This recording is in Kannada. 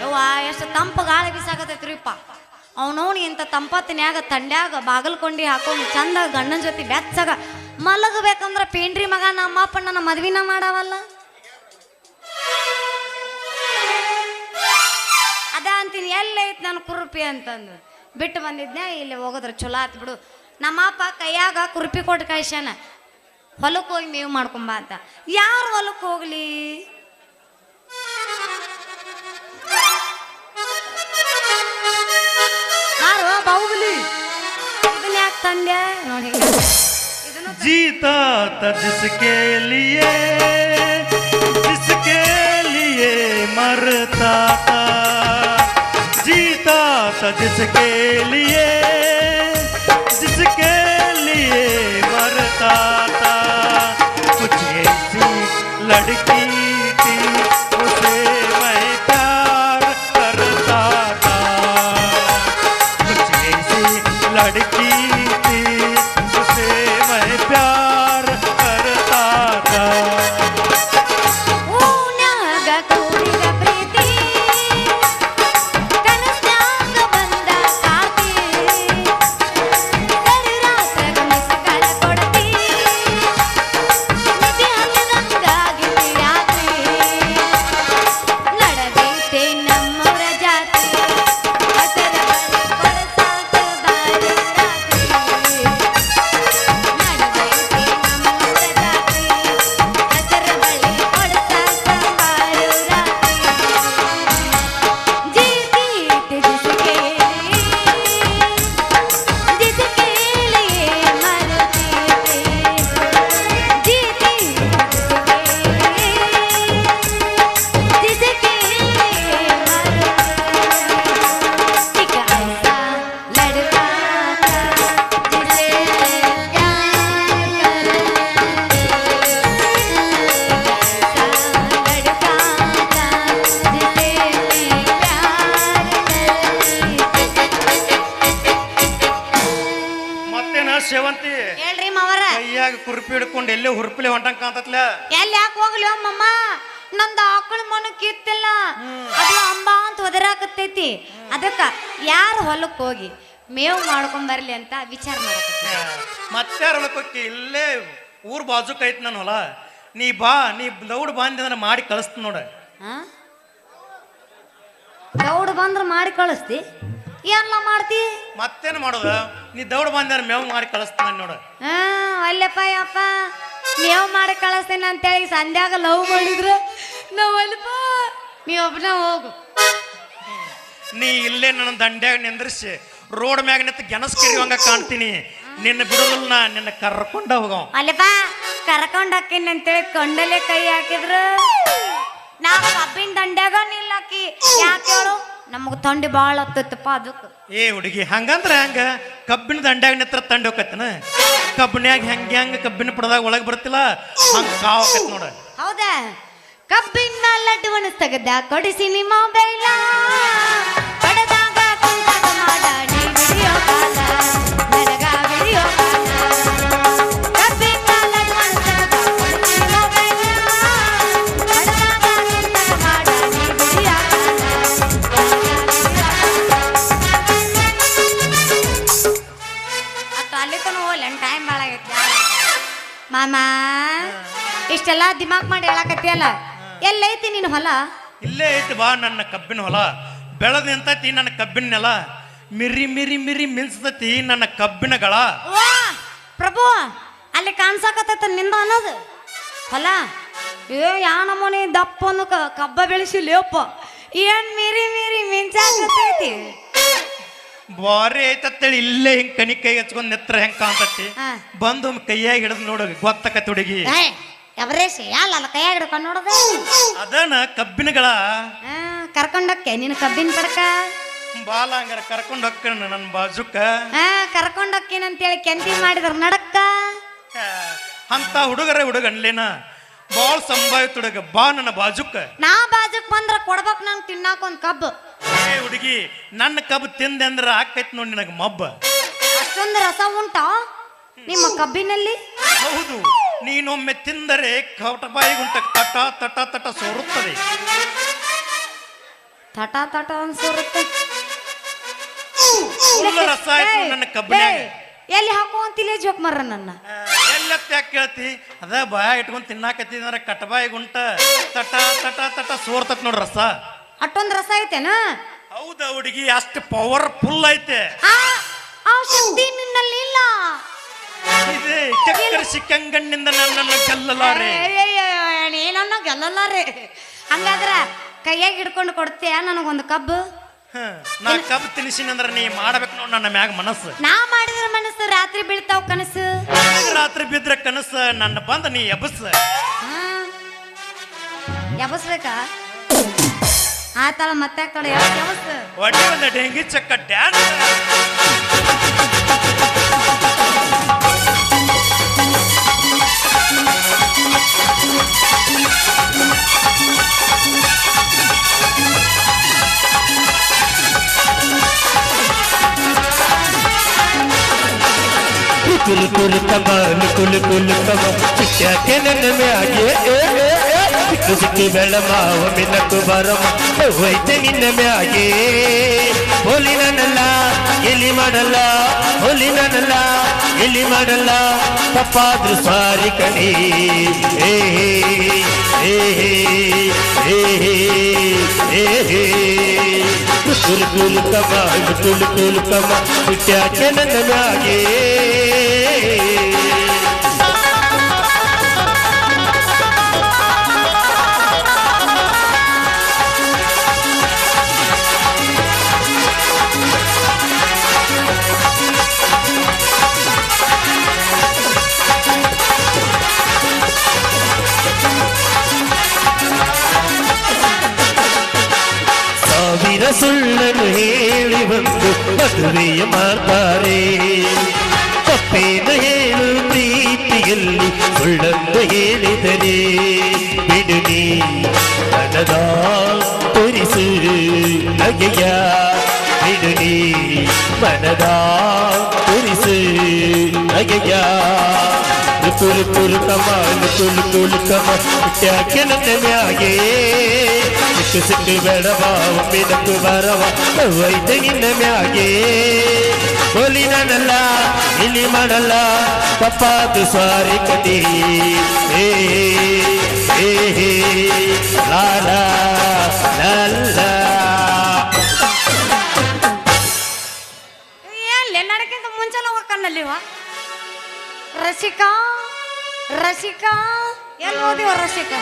ಯವ್ವ, ಎಷ್ಟು ತಂಪು ಗಾಳಿ ಬಿಸಾಕತೈತ್ರಿಪ್ಪ ಅವನವನು ಇಂಥ ತಂಪತ್ತಿನ್ಯಾಗ ತಂಡ್ಯಾಗ ಬಾಗಲ್ಕೊಂಡಿ ಹಾಕೊಂಡು ಚಂದ ಗಂಡನ ಜೊತೆ ಬೆಚ್ಚಗ ಮಲಗಬೇಕಂದ್ರ ಪೇಂಡ್ರಿ ಮಗ ನಮ್ಮ ಅಪ್ಪ ನನ್ನ ಮದ್ವಿನ ಮಾಡವಲ್ಲ. ಅದ ಅಂತೀನಿ ಎಲ್ಲೈತ್ ನನ್ನ ಕುರುಪಿ ಅಂತಂದು. ಬಿಟ್ಟು ಬಂದಿದ್ನೆ ಇಲ್ಲಿ ಹೋಗೋದ್ರ ಚಲೋ ಆತ್ ಬಿಡು. ನಮ್ಮ ಅಪ್ಪ ಕೈಯಾಗ ಕುರುಪಿ ಕೊಟ್ಟು ಕಳ್ಸ್ಯಾನ ಹೊಲಕ್ಕೆ ಹೋಗಿ ಮೇವು ಮಾಡ್ಕೊಂಬ ಅಂತ. ಯಾರು ಹೊಲಕ್ಕೆ ಹೋಗ್ಲಿ? जीता था जिसके लिए जिसके लिए मरता था। जीता था जिसके लिए जिसके लिए मरता था। कुछ ऐसी लड़की प्रीति। ಕೈಯಾಗ ಕುರ್ಪಿ ಹಿಡ್ಕೊಂಡು ಎಲ್ಲೇ ಹುರ್ಪಿಲೆ ಹೊಂಟಂಗ್ ಕಾಂತತ್ಲ ಎಲ್ಲಿ ಯಾಕೆ ಹೋಗ್ಲಿ ಅಮ್ಮಮ್ಮ ನಂದು ಆಕಳ ಮನ ಕಿತ್ತಿಲ್ಲ. ಅದು ಅಂಬ ಅಂತ ಒದರಾಕತ್ತೈತಿ. ಅದಕ್ಕ ಯಾರು ಹೊಲಕ್ಕೆ ಹೋಗಿ ಮೇವು ಮಾಡ್ಕೊಂಡ್ ಬರ್ಲಿ ಅಂತ ವಿಚಾರ ಮಾಡಕತ್ತಿ. ಮತ್ತೆ ಹೊಲಕ್ಕೆ ಇಲ್ಲೇ ಊರ್ ಬಾಜುಕ್ ಐತಿ ನನ್ನ ಹೊಲ. ನೀ ಬಾ ನೀ ದೌಡ್ ಬಂದಿ ಅಂದ್ರೆ ಮಾಡಿ ಕಳಿಸ್ತ ನೋಡ. ದೌಡ್ ಬಂದ್ರ ಮಾಡಿ ಕಳಿಸ್ತಿ. ಏನ್ಲ ಮಾಡ್ತಿ? ಮತ್ತೇನು ಮಾಡೋದ? ನೀ ದೌಡ್ ಬಂದ್ರೆ ಮೇವ್ ಮಾಡಿ ಕಳಿಸ್ತೀನಿ ನೋಡು. ಹಾ ಅಲ್ಲಪ್ಪ ಯಪ್ಪ. ಮೇವ್ ಮಾಡಿ ಕಳಿಸ್ತೇನೆ ಅಂತೇಳಿ ಸಂಧ್ಯಾಗ ಲವ್ ಮಾಡಿದ್ರು ನಾವಲ್ಪ ನೀ ಒಬ್ಬನ ಹೋಗು. ನೀ ಇಲ್ಲೇ ನನ್ನ ದಂಡ್ಯಾಗ ನಿಂದ್ರಿಸಿ ರೋಡ್ ಮ್ಯಾಗ ನಿಂತು ಗೆಣಸ್ ಕೆರಿಯುವಂಗ ಕಾಣ್ತೀನಿ. ನಿನ್ನ ಬಿಡುದಿಲ್ಲ ನಾ ನಿನ್ನ ಕರ್ಕೊಂಡ ಹೋಗೋ. ಅಲ್ಲಪ್ಪ ಕರ್ಕೊಂಡ್ ಹಾಕಿನ ಅಂತೇಳಿ ಕೊಂಡಲೆ ಕೈ ಹಾಕಿದ್ರು ನಾ ಕಬ್ಬಿನ ದಂಡ್ಯಾಗ ನಿಲ್ಲಕ್ಕಿ. ಯಾಕೆ ಹೇಳು? ನಮಗ್ ತಂಡಿ ಬಾಳ ಹತ್ತಪ್ಪ ಅದಕ್ಕೆ. ಏ ಹುಡುಗಿ ಹಂಗಂದ್ರ ಹಂಗ ಕಬ್ಬಿನ ದಂಡ್ಯಾಗ ನಿತ್ರ ತಂಡ ಹೋಗತ್ತನ ಕಬ್ಬಿನ್ಯಾಗ ಹೆಂಗ ಹೆಂಗ ಕಬ್ಬಿನ ಪಡದಾಗ ಒಳಗ್ ಬರ್ತಿಲ್ಲ ಹಂಗ ಕಾವಕತ್ ನೋಡ. ಹೌದಾ? ಕಬ್ಬಿನ ಲಡ್ಡು ತೆಗೆದ ಕೊಡಿಸಿ ನಿಮ್ಮ ಮೊಬೈಲ ಇಷ್ಟೆಲ್ಲ ದಿಮಾಕ್ ಮಾಡಿ ಹೇಳಕತ್ತಿಯಲ್ಲ? ಎಲ್ಲೈತಿ ನಿನ್ನ ಹೊಲ? ಇಲ್ಲೇ ಐತಿ ಬಾ ನನ್ನ ಕಬ್ಬಿನ ಹೊಲ. ಬೆಳೆದ ನಿಂತೈತಿ ನನ್ನ ಕಬ್ಬಿನ ನೆಲ. ಮಿರಿ ಮಿರಿ ಮಿರಿ ಮಿಂಚತೈತಿ ನನ್ನ ಕಬ್ಬಿನ ಗಳ. ವಾ ಪ್ರಭು ಅಲ್ಲಿ ಕಾಣ್ಸಕತ್ತೈತ ನಿಂದ ಅನ್ನೋದು. ಹೊಲ ಏ ಯಾ ನಮೂನಿ ದಪ್ಪ ಒಂದು ಕ- ಕಬ್ಬ ಬೆಳೆಸಿ ಲೇಪ. ಏನ್ ಮಿರಿ ಮಿರಿ ಮಿಂಚಾಕತ್ತೈತಿ? ಬಾರಿ ಐತತ್ತೇಳಿ ಇಲ್ಲೇ ಹಿಂಗ್ ಕಣಿ ಕೈ ಹಚ್ಕೊಂಡ್ ನೆತ್ರ ಹೆಂಗ್ ಕಾಣ್ತತಿ? ಹಾ. ಬಂದು ಕೈಯಾಗ ಹಿಡಿದು ನೋಡು ಗೊತ್ತಕತ್ತಿ ಹುಡುಗಿ. ಏ ಎವರೇಶ್ ಯಾಲಲ್ಲ ಕೈಯಾಗ ಹಿಡ್ಕೊಂಡು ನೋಡೋದು? ಅದನ್ನ ಕಬ್ಬಿನಗಳ. ಕರ್ಕೊಂಡಕ್ಕೆ ನಿನ್ ಕರ್ಕೊಂಡೋಕ್ಕೆ ನಿನ್ನ ಕಬ್ಬಿನ ಪಡಕ. ಬಾಲ ಹಂಗಾರ ಕರ್ಕೊಂಡು ಹೋಗ್ಕಣ ನನ್ನ ಬಾಜುಕ. ಆ ಕರ್ಕೊಂಡೋಕ್ಕೇನಂತೇಳಿ ಕೆಂತಿ ಮಾಡಿದ್ರ ನಡಕ್ಕ? ಅಂತ ಹುಡುಗರ ಹುಡುಗನ್ಲೇನ ಬಾಳ್ ಸಂಭಾವಿತ ಹುಡುಗ ಬಾ ನನ್ನ ಬಾಜುಕ. ನಾ ಬಾಜುಕ್ ಬಂದ್ರ ಕೊಡ್ಬೇಕು ನಂಗೆ ತಿನ್ನಾಕ ಒಂದ್ ಕಬ್ಬು. ಏ ಹುಡುಗಿ ನನ್ನ ಕಬ್ಬು ತಿಂದೆ ಅಂದ್ರ ಆಕೈತ್ ನೋಡಿ ನಿನಗೆ ಮಬ್ಬ. ಅಷ್ಟೊಂದು ರಸ ಉಂಟಾ? ನಿಮ್ಮ ಕಬ್ಬಿನಲ್ಲಿ? ಹೌದು. ನೀನೊಮ್ಮೆ ತಿಂದರೆ ಕಟಬಾಯಿ ಗುಂಟ ತಟ ತಟ ತಟ ಸೋರುತ್ತದೆ. ತಟ ತಟ ಅನ್ಸೋರುತ್ತೆ ಫುಲ್ ರಸ ಆಯ್ತು ನನ್ನ ಕಬ್ಬಿನ್ಯಾಗ ಎಲ್ಲಿ ಹಾಕೋ ಅಂತಿಲ್ಲ ಜೋಕ್ ಮರ ನನ್ನ. ಎಲ್ಲತ್ತ ಯಾಕೆ ಕೇಳ್ತಿ? ಅದ ಬಾಯ ಇಟ್ಕೊಂಡು ತಿನ್ನಾಕತ್ತಿದ್ರೆ ಕಟಬಾಯಿ ಗುಂಟ ತಟ ತಟ ತಟ ಸೋರ್ತತ್ ನೋಡ್ರ ರಸ. ಅಟ್ಟೊಂದ್ ರಸ ಐತೆನಾ? ಹೌದ ಹುಡುಗಿ ಅಷ್ಟು ಪವರ್ಫುಲ್ ಐತೆ. ಆ ಆ ಶಕ್ತಿ ನಿನ್ನಲ್ಲಿ ಇದೆ ಚಕ್ಕರ ಸಿಕ್ಕಂಗಣ್ಣಿಂದ ನನ್ನನ್ನು ಗೆಲ್ಲಲಾರೆ ಏನನ್ನ ಗೆಲ್ಲಲಾರೆ. ಹಂಗಾದ್ರ ಕೈಯಾಗ ಹಿಡ್ಕೊಂಡು ಕೊಡ್ತೀಯ ನನಗೊಂದು ಕಬ್ಬು? ಹ, ನಾ ಕಬ್ಬು ತಿನ್ಸಿನಂದ್ರ ನೀ ಮಾಡ್ಬೇಕು ನೋಡ್ ನನ್ನ ಮ್ಯಾಗ ಮನಸ್ಸು. ನಾ ಮಾಡಿದ್ರ ಮನಸ್ಸು ರಾತ್ರಿ ಬೀಳ್ತಾವ ಕನಸು. ರಾತ್ರಿ ಬಿದ್ರ ಕನಸು ನನ್ನ ಬಂದ ನೀ ಎಬಸ್ ಎಬಸ್ಬೇಕಾ ಆತಾಳ ಮತ್ತೆ ಆಗ್ತಾಳೆ ಎಬಸ್ ಒಡ್ಡಿ ಒಂದು ಡೆಂಗಿ ಚಕ್ಕ ಡ್ಯಾನ್ಸ್. कुल कुल कबान कुल कुल कबान चिट्टा केनन में आगे ಸಿಕ್ಕು ಸಿಕ್ಕಿ ಬೆಳಮಾವ ಮಿನಕ್ಕು ಬರಮ ಹೋಯ್ತೆ ನಿನ್ನ ಮ್ಯಾಗೆ ಹೋಲಿ ನನ್ನಲ್ಲ ಎಲ್ಲಿ ಮಾಡಲ್ಲ ಹೋಲಿ ನನ್ನಲ್ಲ ಎಲ್ಲಿ ಮಾಡಲ್ಲ ತಪ್ಪಾದ್ರೂ ಸಾರಿ ಕಣಿ ಏ ಏ ಏ ಏ ಏ ಹೇ ಕುಲ್ ಕುಲ್ ಕಮ ಕುಲ್ ಕುಲ್ ಕಮ ಬಿಟ್ಟ್ಯಾಕೆ ನನ್ನ ಮ್ಯಾಗೆ ಸಾವಿರ ಸುಳ್ಳನ್ನು ಹೇಳಿ ಬಂದು ಮದುವೆಯ ಮಾಡ್ತಾರೆ ತಪ್ಪೇನು ಹೇಳು ಪ್ರೀತಿಯಲ್ಲಿ ಸುಳ್ಳನ್ನು ಹೇಳಿದರೆ ಬಿಡು ನೀ ನನದ ತೋರಿಸು ನಗೆಯ விடுடி மனதா புரிசு ஐயா துரு துரு கமால் துரு துரு கமால் ட்யாக்கினே சிட்டு சிட்டு வேடவா மிதக்கு வரவா வைத்த இன்னமே ஒலி நடல இனி மடல தப்பாத்து சாரி கதி ஏ ஏ லாலா நல்ல ಮುಂಚೆಲ್ಲ ವಾ ರಸಿಕಾ ರಸಿಕಾ ಎಲ್ಲಿ ಹೋದಿವ ರಸಿಕಾ?